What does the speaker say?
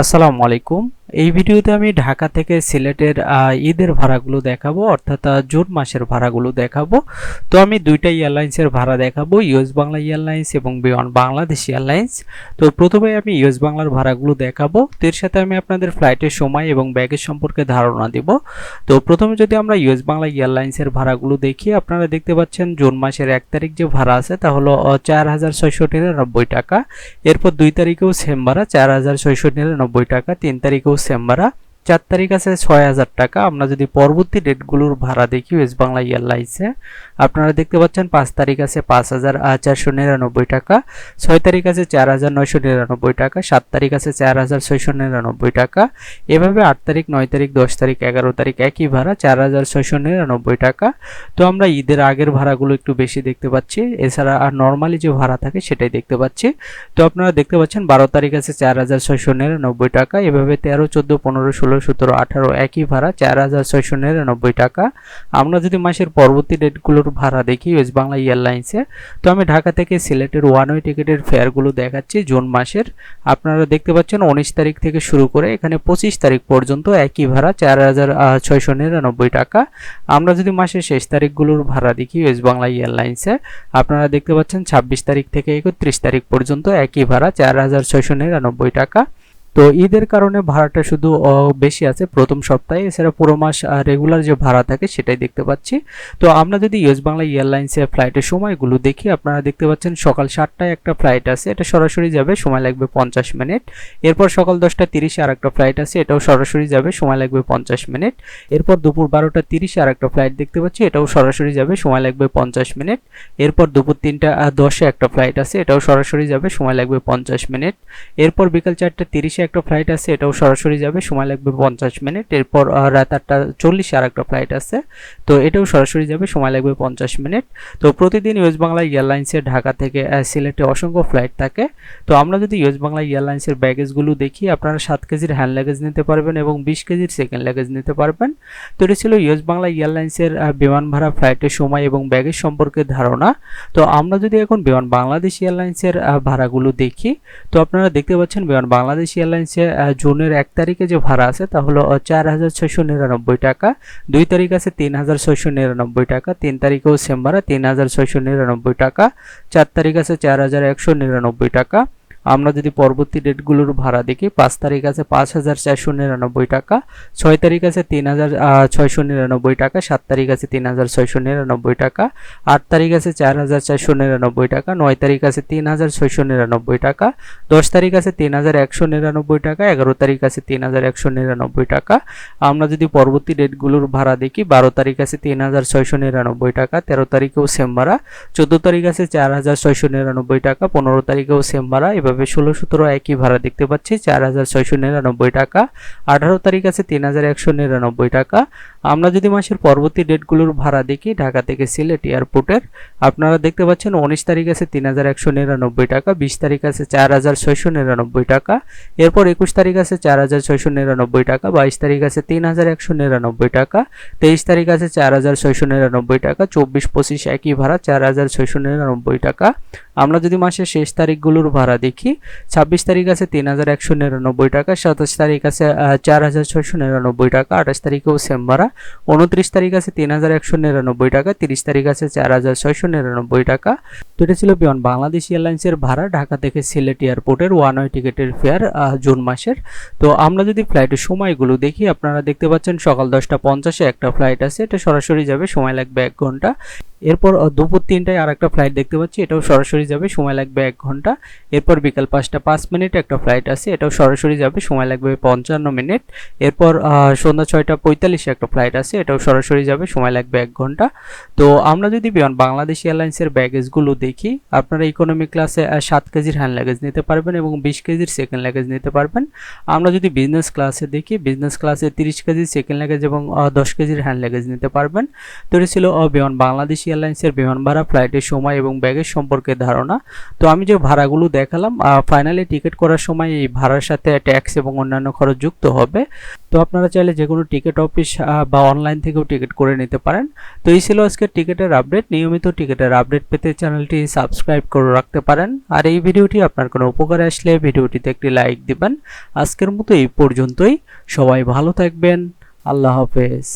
আসসালামু আলাইকুম। এই ভিডিওতে আমি ঢাকা থেকে সিলেটের ঈদের ভাড়াগুলো দেখাবো, অর্থাৎ জুন মাসের ভাড়াগুলো দেখাবো। তো আমি দুইটা এয়ারলাইন্সের ভাড়া দেখাবো, ইউএস বাংলা এয়ারলাইন্স এবং বিয়ন বাংলাদেশ এয়ারলাইন্স। তো প্রথমে আমি ইউএস বাংলার ভাড়াগুলো দেখাবো। এর সাথে আমি আপনাদের ফ্লাইটের সময় এবং ব্যাগের সম্পর্কে ধারণা দিব। তো প্রথমে যদি আমরা ইউএস বাংলা এয়ারলাইন্সের ভাড়াগুলো দেখি, আপনারা দেখতে পাচ্ছেন জুন মাসের এক তারিখ যে ভাড়া আছে, তা হলো চার হাজার ছয়শো নিরানব্বই টাকা। এরপর দুই তারিখেও সেম ভাড়া, চার হাজার ছয়শো নিরানব্বই টাকা। তিন তারিখেও সেম ভাড়া চার তারিখ আছে ছয় হাজার টাকা। আমরা যদি পরবর্তী ডেটগুলোর ভাড়া দেখি ওয়েস্ট বাংলা এয়ারলাইন্সে আপনারা দেখতে পাচ্ছেন পাঁচ তারিখ আছে পাঁচ হাজার চারশো নিরানব্বই টাকা, ছয় তারিখ আছে চার হাজার নয়শো নিরানব্বই টাকা, সাত তারিখ আছে চার হাজার ছয়শো নিরানব্বই টাকা। এভাবে আট তারিখ, নয় তারিখ, দশ তারিখ, এগারো তারিখ একই ভাড়া চার হাজার ছয়শো নিরানব্বই টাকা। তো আমরা ঈদের আগের ভাড়াগুলো একটু বেশি দেখতে পাচ্ছি। এছাড়া আর নর্মালি যে ভাড়া থাকে সেটাই দেখতে পাচ্ছি। তো আপনারা দেখতে পাচ্ছেন বারো তারিখ আছে চার হাজার ছয়শো নিরানব্বই টাকা, এভাবে তেরো, চোদ্দ, পনেরো, ষোলো সতেরো, আঠারো একই ভাড়া চার হাজার ছয়শো নিরানব্বই টাকা। আমরা যদি মাসের পরবর্তী ডেটগুলোর ভাড়া দেখি ওয়েস্ট বাংলা এয়ারলাইন্সে তো আমি ঢাকা থেকে সিলেটের ওয়ান ওয়ে টিকিটের ফেয়ারগুলো দেখাচ্ছি জুন মাসের। আপনারা দেখতে পাচ্ছেন উনিশ তারিখ থেকে শুরু করে এখানে পঁচিশ তারিখ পর্যন্ত একই ভাড়া চার হাজার ছয়শো নিরানব্বই টাকা। আমরা যদি মাসের শেষ তারিখগুলোর ভাড়া দেখি ওয়েস্ট বাংলা এয়ারলাইন্সে আপনারা দেখতে পাচ্ছেন ছাব্বিশ তারিখ থেকে একত্রিশ তারিখ পর্যন্ত একই ভাড়া চার হাজার ছয়শো নিরানব্বই টাকা। তো ঈদের কারণে ভাড়াটা শুধু বেশি আছে। প্রথম সপ্তাহে, এছাড়া পুরো মাস রেগুলার যে ভাড়া থাকে সেটাই দেখতে পাচ্ছি। তো আমরা যদি ইউএস বাংলা এয়ারলাইন্সের ফ্লাইটের সময়গুলো দেখি, আপনারা দেখতে পাচ্ছেন সকাল সাতটায় একটা ফ্লাইট আছে, এটা সরাসরি যাবে, সময় লাগবে পঞ্চাশ মিনিট। এরপর সকাল দশটা তিরিশে আর একটা ফ্লাইট আছে, এটাও সরাসরি যাবে, সময় লাগবে পঞ্চাশ মিনিট। এরপর দুপুর বারোটা তিরিশে আর একটা ফ্লাইট দেখতে পাচ্ছি, এটাও সরাসরি যাবে, সময় লাগবে পঞ্চাশ মিনিট। এরপর দুপুর তিনটা দশে একটা ফ্লাইট আছে, এটাও সরাসরি যাবে, সময় লাগবে পঞ্চাশ মিনিট। এরপর বিকাল চারটে তিরিশে একটা ফ্লাইট আছে, এটাও সরাসরি যাবে, সময় লাগবে পঞ্চাশ মিনিট। এরপর রাত আটটা চল্লিশে আর একটা ফ্লাইট আছে, তো এটাও সরাসরি যাবে, সময় লাগবে পঞ্চাশ মিনিট। তো প্রতিদিন ইউএস বাংলা এয়ারলাইন্সে ঢাকা থেকে সিলেটে অসংখ্য ফ্লাইট থাকে। তো আমরা যদি ইউএস বাংলা এয়ারলাইন্সের ব্যাগেজগুলো দেখি, আপনারা সাত কেজির হ্যান্ড লাগেজ নিতে পারবেন এবং বিশ কেজির সেকেন্ড লাগেজ নিতে পারবেন। তো এটা ছিল ইউএস বাংলা এয়ারলাইন্সের বিমান ভাড়া ফ্লাইটের সময় এবং ব্যাগেজ সম্পর্কে ধারণা। তো আমরা যদি এখন বিমান বাংলাদেশ এয়ারলাইন্সের ভাড়াগুলো দেখি, তো আপনারা দেখতে পাচ্ছেন বিমান বাংলাদেশ এয়ারলাইন্সে আহ, জুনের এক তারিখে যে ভাড়া আছে তা হলো চার হাজার ছয়শো নিরানব্বই টাকা। দুই তারিখ আছে তিন হাজার ছয়শো নিরানব্বই টাকা। তিন তারিখেও সেম ভাড়া তিন হাজার ছয়শো নিরানব্বই টাকা। চার তারিখ আছে চার হাজার একশো নিরানব্বই টাকা। আমরা যদি পরবর্তী ডেটগুলোর ভাড়া দেখি, পাঁচ তারিখ আছে পাঁচ হাজার চারশো নিরানব্বই টাকা, ছয় তারিখ আছে তিন হাজার ছয়শো নিরানব্বই টাকা, সাত তারিখ আছে তিন হাজার ছয়শো নিরানব্বই টাকা, আট তারিখ আছে চার হাজার চারশো নিরানব্বই টাকা, নয় তারিখ আছে তিন হাজার ছয়শো নিরানব্বই টাকা, দশ তারিখ আছে তিন হাজার একশো নিরানব্বই টাকা, এগারো তারিখ আছে তিন হাজার একশো নিরানব্বই টাকা। আমরা যদি পরবর্তী ডেটগুলোর ভাড়া দেখি, বারো তারিখ আছে তিন হাজার ছয়শো নিরানব্বই টাকা, তেরো তারিখেও সেম ভাড়া, চোদ্দ তারিখ আছে চার হাজার ছয়শো নিরানব্বই টাকা, পনেরো তারিখেও সেম ভাড়া এভাবে ষোলো সতেরো একই ভাড়া দেখতে পাচ্ছি, চার হাজার ছয়শো নিরানব্বই টাকা। আঠারো তারিখ আছে তিন হাজার একশো নিরানব্বই টাকা। আমরা যদি মাসের পরবর্তী ডেটগুলোর ভাড়া দেখি, ঢাকা থেকে সিলেট এয়ারপোর্টের, আপনারা দেখতে পাচ্ছেন উনিশ তারিখ আছে তিন হাজার একশো নিরানব্বই টাকা, বিশ তারিখ আছে চার হাজার ছয়শো নিরানব্বই টাকা। এরপর একুশ তারিখ আছে চার হাজার ছয়শো নিরানব্বই টাকা, বাইশ তারিখ আছে তিন হাজার একশো নিরানব্বই টাকা, তেইশ তারিখ আছে চার হাজার ছয়শো নিরানব্বই টাকা, চব্বিশ পঁচিশ একই ভাড়া চার হাজার ছয়শো নিরানব্বই টাকা। আমরা যদি মাসের শেষ তারিখগুলোর ভাড়া দেখি ছাব্বিশ তারিখ আছে তিন হাজার একশো নিরানব্বই টাকা, সাতাশ তারিখ আছে চার হাজার ছয়শো নিরানব্বই টাকা, আঠাশ তারিখেও সেম ভাড়া। উনত্রিশ তারিখ আছে তিন হাজার একশো নিরানব্বই টাকা, তিরিশ তারিখ আছে চার হাজার ছয়শো নিরানব্বই টাকা। তো এটা ছিল বিমান, বাংলাদেশ এয়ারলাইন্সের ভাড়া, ঢাকা থেকে সিলেট এয়ারপোর্টের ওয়ান ওয়ে টিকিটের ফেয়ার জুন মাসের। তো আমরা যদি ফ্লাইটের সময়গুলো দেখি, আপনারা দেখতে পাচ্ছেন সকাল দশটা পঞ্চাশে একটা ফ্লাইট আছে, এটা সরাসরি যাবে, সময় লাগবে এক ঘণ্টা। এরপর দুপুর তিনটায় আর একটা ফ্লাইট দেখতে পাচ্ছি। এটাও সরাসরি যাবে, সময় লাগবে এক ঘণ্টা। এরপর বিকাল পাঁচটা পাঁচ মিনিট একটা ফ্লাইট আছে, এটাও সরাসরি যাবে, সময় লাগবে পঞ্চান্ন মিনিট। এরপর সন্ধ্যা ছয়টা পঁয়তাল্লিশে একটা ফ্লাইট আছে, এটাও সরাসরি যাবে, সময় লাগবে এক ঘণ্টা। তো আমরা যদি বিমান বাংলাদেশ এয়ারলাইন্সের ব্যাগেজগুলো দেখি, আপনারা ইকোনমি ক্লাসে সাত কেজির হ্যান্ড লাগেজ নিতে পারবেন এবং বিশ কেজির সেকেন্ড লাগেজ নিতে পারবেন। আমরা যদি বিজনেস ক্লাসে দেখি বিজনেস ক্লাসে তিরিশ কেজির সেকেন্ড লাগেজ এবং দশ কেজির হ্যান্ড লাগেজ নিতে পারবেন। তো এটা ছিল বিমান বাংলাদেশ এয়ারলাইন্সের বিমান ভাড়া ফ্লাইটের সময় এবং ব্যাগের সম্পর্কে ধারণা। তো আমি যে ভাড়াগুলো দেখালাম ফাইনালি টিকিট করার সময় এই ভাড়ার সাথে ট্যাক্স এবং অন্যান্য খরচ যুক্ত হবে। তো আপনারা চাইলে যে কোনো টিকিট অফিস বা অনলাইন থেকেও টিকিট করে নিতে পারেন। তো এই ছিল আজকের টিকিটের আপডেট নিয়মিত টিকিটের আপডেট পেতে চ্যানেলটি সাবস্ক্রাইব করে রাখতে পারেন। আর এই ভিডিওটি আপনার কোনো উপকারে আসলে ভিডিওটিতে একটি লাইক দিবেন। আজকের মতো এই পর্যন্তই। সবাই ভালো থাকবেন। আল্লাহ হাফেজ।